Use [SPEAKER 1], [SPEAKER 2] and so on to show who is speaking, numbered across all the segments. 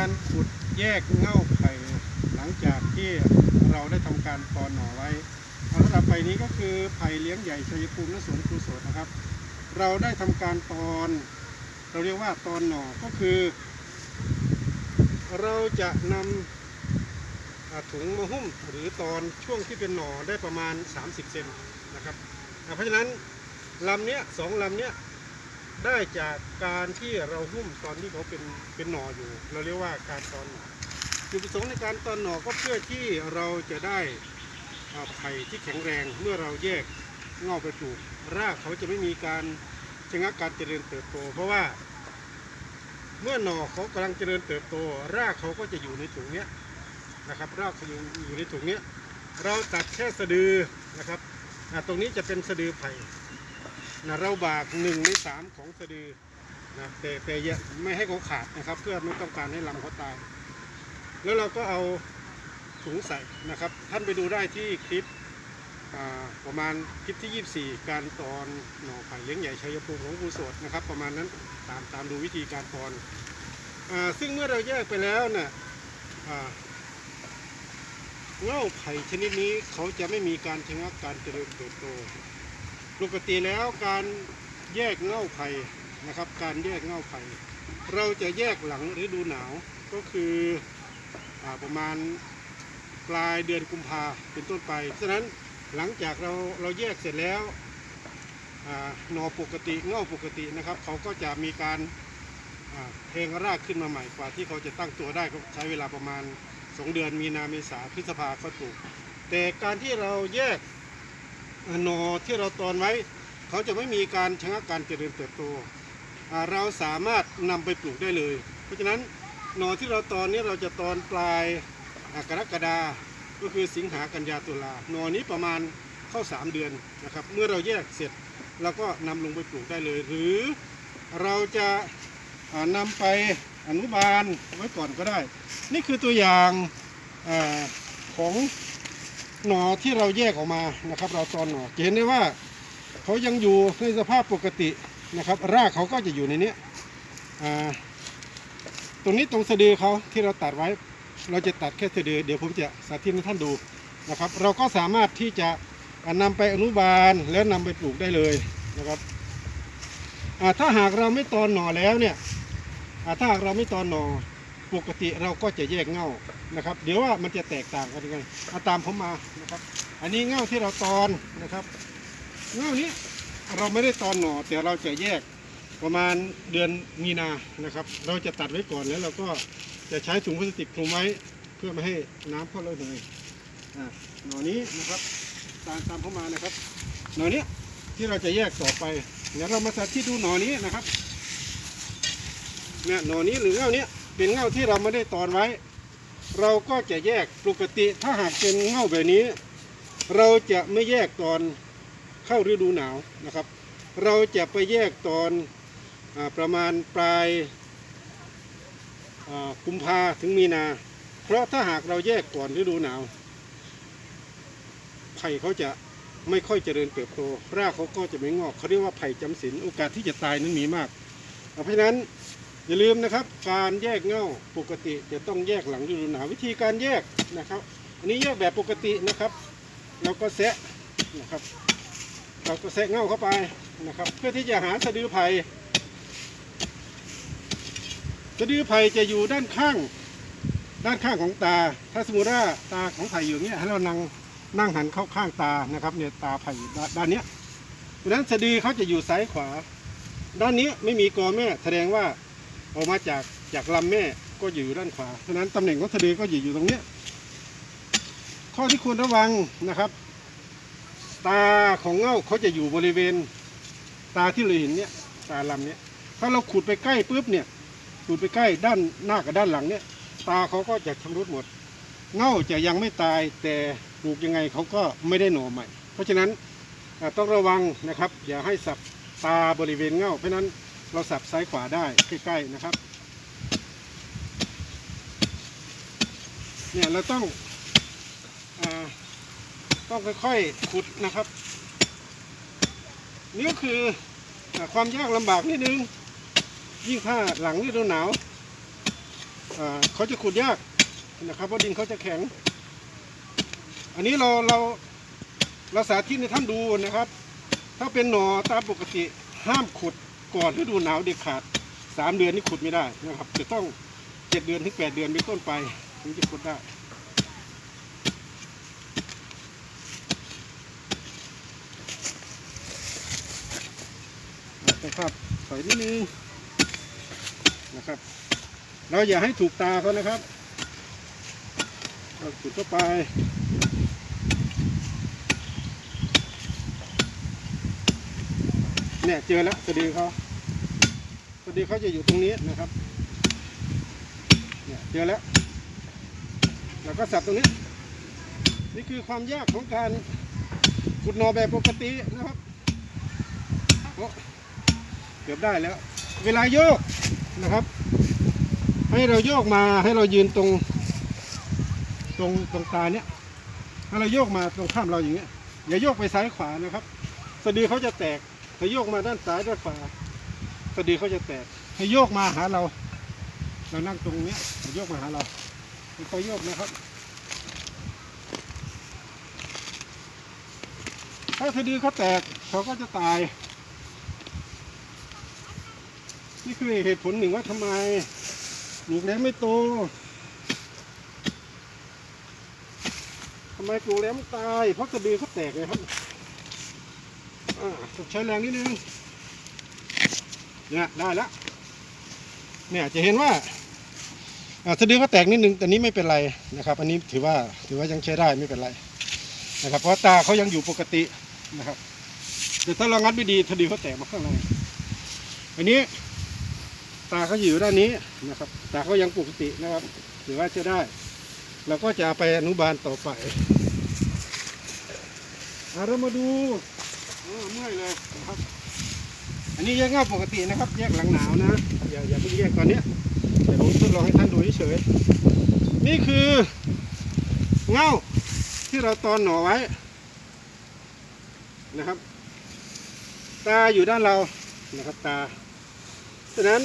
[SPEAKER 1] การขุดแยกเง่าไผ่หลังจากที่เราได้ทำการตอนหน่อไว้เอาสำหรับไผ่นี้ก็คือไผ่เลี้ยงใหญ่ชัยภูมิและสวนครูโสดนะครับ เราได้ทำการตอน เราเรียกว่าตอนหน่อก็คือ เราจะนำอ่าถุงมาหุ้มหรือตอนช่วงที่เป็นหน่อได้ประมาณ 30 เซนนะครับเพราะฉะนั้นลำเนี้ยสองลำเนี้ย ได้จากการที่เราหุ้มตอนที่เขาเป็นเป็นหน่ออยู่ เราเรียกว่าการตอนหน่อจุดประสงค์ในการตอนหน่อก็เพื่อที่เราจะได้ไผ่ที่แข็งแรงเมื่อเราแยกเงาไปปลูกรากเขาจะไม่มีการชะงักการเจริญเติบโต เพราะว่า เมื่อหน่อเขากำลังเจริญเติบโต รากเขาก็จะอยู่ในถุงเนี้ยนะครับ รากเขาอยู่อยู่ในถุงเนี้ยเราตัดแค่สะดือนะครับตรงนี้จะเป็นสะดือไผ่ นะเราบากหนึ่งในสามของสะดือนะแต่แต่อย่ไม่ให้เขาขาดนะครับ เพื่อไม่ต้องการให้ลำเขาตาย แล้วเราก็เอาถุงใส่นะครับ ท่านไปดูได้ที่คลิปประมาณคลิปที่ 24 การตอนหน่อไผ่เลี้ยงใหญ่ชัยภูมิของครูสดนะครับ ประมาณนั้นตามตามดูวิธีการตอนอซึ่งเมื่อเราแยกไปแล้วเนี่ยอ่าเง่าไผ่ชนิดนี้เขาจะไม่มีการชะงักการเจริญเติบโต ปกติแล้วการแยกเง่าไผ่นะครับ การแยกเง่าไผ่เราจะแยกหลังฤดูหนาวก็คืออประมาณปลายเดือนกุมภาเป็นต้นไปฉะนั้นหลังจากเราเราแยกเสร็จแล้วหนอปกติเง่าปกตินะครับ เขาก็จะมีการเพลงรากขึ้นมาใหม่กว่าที่เขาจะตั้งตัวได้ก็ใช้เวลาประมาณสองเดือนมีนาเมษาพฤษภาก็ปลูก แต่การที่เราแยก หนอที่เราตอนไว้ เขาจะไม่มีการชะงักการเจริญเติบโตเราสามารถนำไปปลูกได้เลย เพราะฉะนั้นหนอที่เราตอนนี้เราจะตอนปลายกรกฎาก็คือสิงหากันยาตุลาหนอนี้ประมาณเข้า 3 เดือนนะครับ เมื่อเราแยกเสร็จเราก็นำลงไปปลูกได้เลย หรือเราจะอ่านำไปอนุบาลไว้ก่อนก็ได้ นี่คือตัวอย่างอของ หน่อที่เราแยกออกมานะครับ เราตอนหน่อจะเห็นได้ว่าเขายังอยู่ในสภาพปกตินะครับ รากเขาก็จะอยู่ในเนี้ยตรงนี้ตรงสะดือเขาที่เราตัดไว้ เราจะตัดแค่สะดือเดี๋ยวผมจะสาธิตให้ท่านดูนะครับ เราก็สามารถที่จะอ่านำไปอนุบาลแล้วนำไปปลูกได้เลยนะครับถ้าหากเราไม่ตอนหน่อแล้วเนี่ยถ้าหากเราไม่ตอนหน่อ ปกติเราก็จะแยกเง่านะครับ เดี๋ยวว่ามันจะแตกต่างกันยังไงเอาตามผมมานะครับ อันนี้เง่าที่เราตอนนะครับ เง่านี้เราไม่ได้ตอนหน่อแต่เราจะแยกประมาณเดือนมีนานะครับ เราจะตัดไว้ก่อนแล้วเราก็จะใช้ถุงพลาสติกคลุมไว้เพื่อไม่ให้น้ำเข้าระเหยอ่าหน่อนี้นะครับตามตามเข้ามานะครับ หน่อนี้ที่เราจะแยกต่อไปเดี๋ยวเรามาสาธิตดูหน่อนี้นะครับเนี่ยหน่อนี้หรือเง่าเนี้ย เป็นเง่าที่เราไม่ได้ตอนไว้ เราก็จะแยกปกติถ้าหากเป็นเง่าแบบนี้ เราจะไม่แยกตอนเข้าฤดูหนาวนะครับ เราจะไปแยกตอนอประมาณปลายกุมภาถึงมีนา เพราะถ้าหากเราแยกก่อนฤดูหนาวไผ่เขาจะไม่ค่อยเจริญเติบโตรากเขาก็จะไม่งอกเขาเรียกว่าไผ่จำศีลโอกาสที่จะตายนั้นมีมาก เพราะฉะนั้น อย่าลืมนะครับ การแยกเง่าปกติจะต้องแยกหลังฤดูหนาววิธีการแยกนะครับ อันนี้แยกแบบปกตินะครับเราก็แซะนะครับ เราก็แซะเง่าเข้าไปนะครับ เพื่อที่จะหาสะดือไผ่สะดือไผ่จะอยู่ด้านข้าง ด้านข้างของตา ถ้าสมมติว่าตาของไผ่อยู่เนี้ยให้เรานั่งนั่งหันเข้าข้างตานะครับเนี่ยตาไผ่ด้านนเนี้ยเพราะฉะนั้นสะดือเขาจะอยู่ซ้ายขวา ด้านนี้ไม่มีกอแม่แสดงว่า ออกมาจากจากลำแม่ก็อยู่ด้านขวาเพราะนั้นตำแหน่งของสะดือก็อยู่อยู่ตรงเนี้ยข้อที่ควรระวังนะครับ ตาของเง่าเขาจะอยู่บริเวณ ตาที่เราเห็นเนี่ยตาลำเนี้ยถ้าเราขุดไปใกล้ปุ๊บเนี่ยขุดไปใกล้ด้านหน้ากับด้านหลังเนี่ยตาเขาก็จะชำรุดหมด เง่าจะยังไม่ตายแต่ปลูกยังไงเขาก็ไม่ได้หน่อใหม่ เพราะฉะนั้นต้องระวังนะครับ อย่าให้สับตาบริเวณเง่าเพราะนั้น เราสับซ้ายขวาได้ใกล้ๆนะครับ เนี่ยเราต้องอต้องค่อยๆขุดนะครับ นี่ก็คืออความยากลำบากนิดนึง ยิ่งถ้าหลังฤดูหนาวเขาจะขุดยากนะครับเพราะดินเขาจะแข็ง อันนี้เราเราเราสาธิตในท่านดูนะครับ ถ้าเป็นหนอตามปกติห้ามขุด ก่อนฤดูหนาวเด็ดขาดสามเดือนนี่ขุดไม่ได้นะครับ จะต้องเจ็ดเดือนถึงแปดเดือนเป็นต้นไปถึงจะขุดได้นะครับถอยนิดนึงนะครับ เราอย่าให้ถูกตาเขานะครับเราจุดเข้าไป เนี่ยเจอแล้วสะดือเขาสะดือเขาจะอยู่ตรงนี้นะครับ เนี่ยเจอแล้วแล้วก็สับตรงนี้ นี่คือความยากของการขุดนอแบบปกตินะครับโอ้เกือบได้แล้ว เวลาโยกนะครับ ให้เราโยกมาให้เรายืนตรง ตรงตรงตาเนี้ยให้เราโยกมาตรงข้ามเราอย่างเงี้ยอย่าโยกไปซ้ายขวานะครับ สะดือเขาจะแตก ถ้าโยกมาด้านซ้ายด้านขวาสะดือเขาจะแตกให้โยกมาหาเรา เรานั่งตรงเนี้ยโยกมาหาเราค่อยโยกนะครับ ถ้าสะดือเขาแตกเขาก็จะตาย นี่คือเหตุผลหนึ่งว่าทำไมปลูกแล้วไม่โตทำไมปลูกแล้วมันตาย เพราะกระดือเขาแตกเลยครับ ใช้แรงนิดนึง เนี่ยได้แล้ว เนี่ยจะเห็นว่าอ่าสะดือเขาแตกนิดนึงแต่นี้ไม่เป็นไรนะครับ อันนี้ถือว่าถือว่ายังใช้ได้ไม่เป็นไรนะครับ เพราะตาเขายังอยู่ปกตินะครับแต่ถ้าเรางัดไม่ดีสะดือเขาแตกมาข้างในอันนี้ ตาเขาอยู่ด้านนี้นะครับ ตาเขายังปกตินะครับ ถือว่าจะได้ เราก็จะไปอนุบาลต่อไปเรามาดู เมื่อยเลยนะครับ อันนี้แยกง่าปกตินะครับ แยกหลังหนาวนะ อย่าอย่าเพิ่งแยกตอนเนี้ยเดี๋ยวผมทดลองให้ท่านดูเฉยๆนี่คือเง่าที่เราตอนหน่อไว้นะครับ ตาอยู่ด้านเรานะครับตาฉะนั้น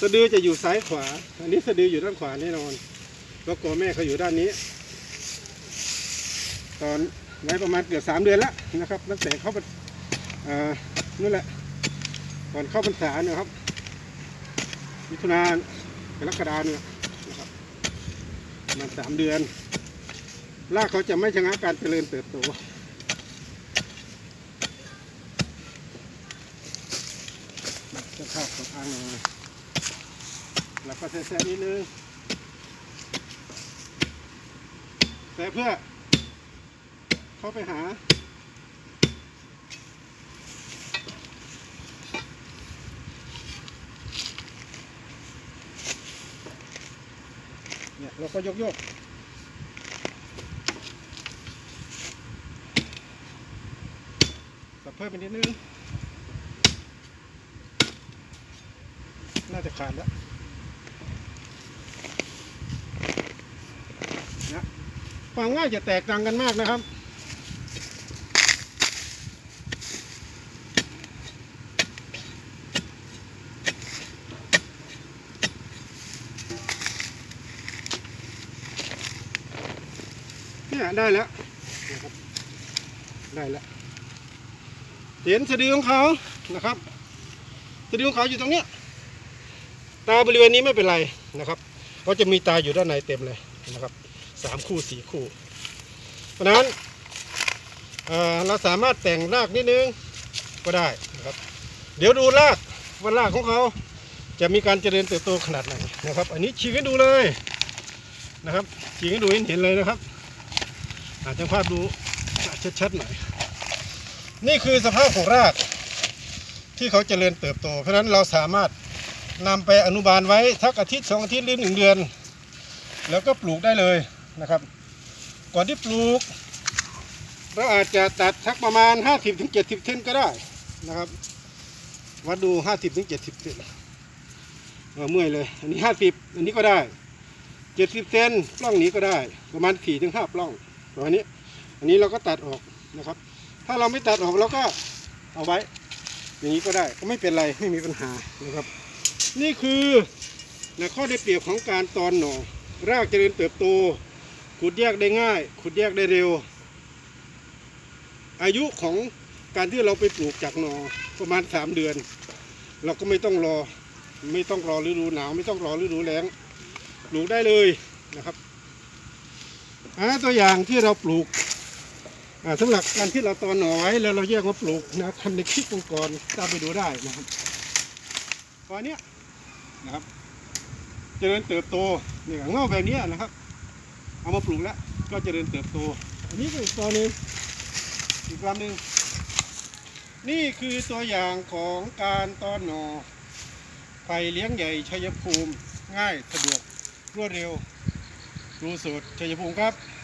[SPEAKER 1] สะดือจะอยู่ซ้ายขวา อันนี้สะดืออยู่ด้านขวาแน่นอนแล้วก็แม่เขาอยู่ด้านนี้ ตอนไว้ประมาณเกือบสามเดือนแล้วนะครับตั้งแต่เขาไปอ่า นั่นแหละก่อนเข้าพรรษาเนี่ยครับมิถุนายนกรกฎาเนี่ยนะครับประมาณสามเดือนรากเขาจะไม่ชะงักการเจริญเติบโตจะเข้ากับอ่างหน่อยแล้วก็แซ่ๆนิดนึงแต่เพื่อเข้าไปหา เราก็ยกยกสับเพิ่มไปนิดนึง น่าจะขาดแล้วนะความง่ายจะแตกต่างกันมากนะครับ เนี่ยได้แล้วนะครับได้แล้วเห็นสะดือของเขานะครับสะดือของเขาอยู่ตรงเนี้ยตาบริเวณนี้ไม่เป็นไรนะครับเพราะจะมีตาอยู่ด้านในเต็มเลยนะครับสามคู่สี่คู่ เพราะนั้นเเราสามารถแต่งรากนิดนึงก็ได้นะครับ เดี๋ยวดูรากว่ารากของเขาจะมีการเจริญเติบโตขนาดไหนนะครับ อันนี้ฉีกให้ดูเลยนะครับฉีกให้ดูให้เห็นเลยนะครับ อาจจะภาพดูชัดๆหน่อย นี่คือสภาพของราก ที่เขาเจริญเติบโต เพราะฉะนั้นเราสามารถนำไปอนุบาลไว้ทักอาทิตย์สองอาทิตย์หรือหนึ่งเดือน แล้วก็ปลูกได้เลยนะครับ ก่อนที่ปลูก เราอาจจะตัดทักประมาณ 50-70ถึง70เซนก็ได้นะครับวัดดู 50-70ถึง70เซนเออเมื่อยเลย อันนี้ 50 อันนี้ก็ได้ 70เซนปล้องนี้ก็ได้ประมาณ4ถึง5ปล้อง ประมาณนี้ อันนี้เราก็ตัดออกนะครับ ถ้าเราไม่ตัดออกเราก็เอาไว้ อย่างนี้ก็ได้ก็ไม่เป็นไรไม่มีปัญหานะครับ นี่คือนะข้อได้เปรียบของการตอนหน่อรากเจริญเติบโต ขุดแยกได้ง่าย ขุดแยกได้เร็ว อายุของการที่เราไปปลูกจากหน่อประมาณ 3 เดือน เราก็ไม่ต้องรอ ไม่ต้องรอฤดูหนาว ไม่ต้องรอฤดูแล้งปลูกได้เลยนะครับ อ่าตัวอย่างที่เราปลูกสำหรับการที่เราตอนหน่อไว้แล้วเราแยกมาปลูกนะทำในคลิปองค์กรตามไปดูได้นะครับตอนนี้นะครับจเจริญเติบโตเนี่ยเงาแบบนี้นะครับ เอามาปลูกแล้วก็จเจริญเติบโต อันนี้ก็อีกตัวหนึ่งอีกลำหนึ่งนี่คือตัวอย่างของการตอนหนอไผ่เลี้ยงใหญ่ชัยภูมิ ง่ายสะดวกรวดเร็ว ดูสูตรชัยภูมิครับ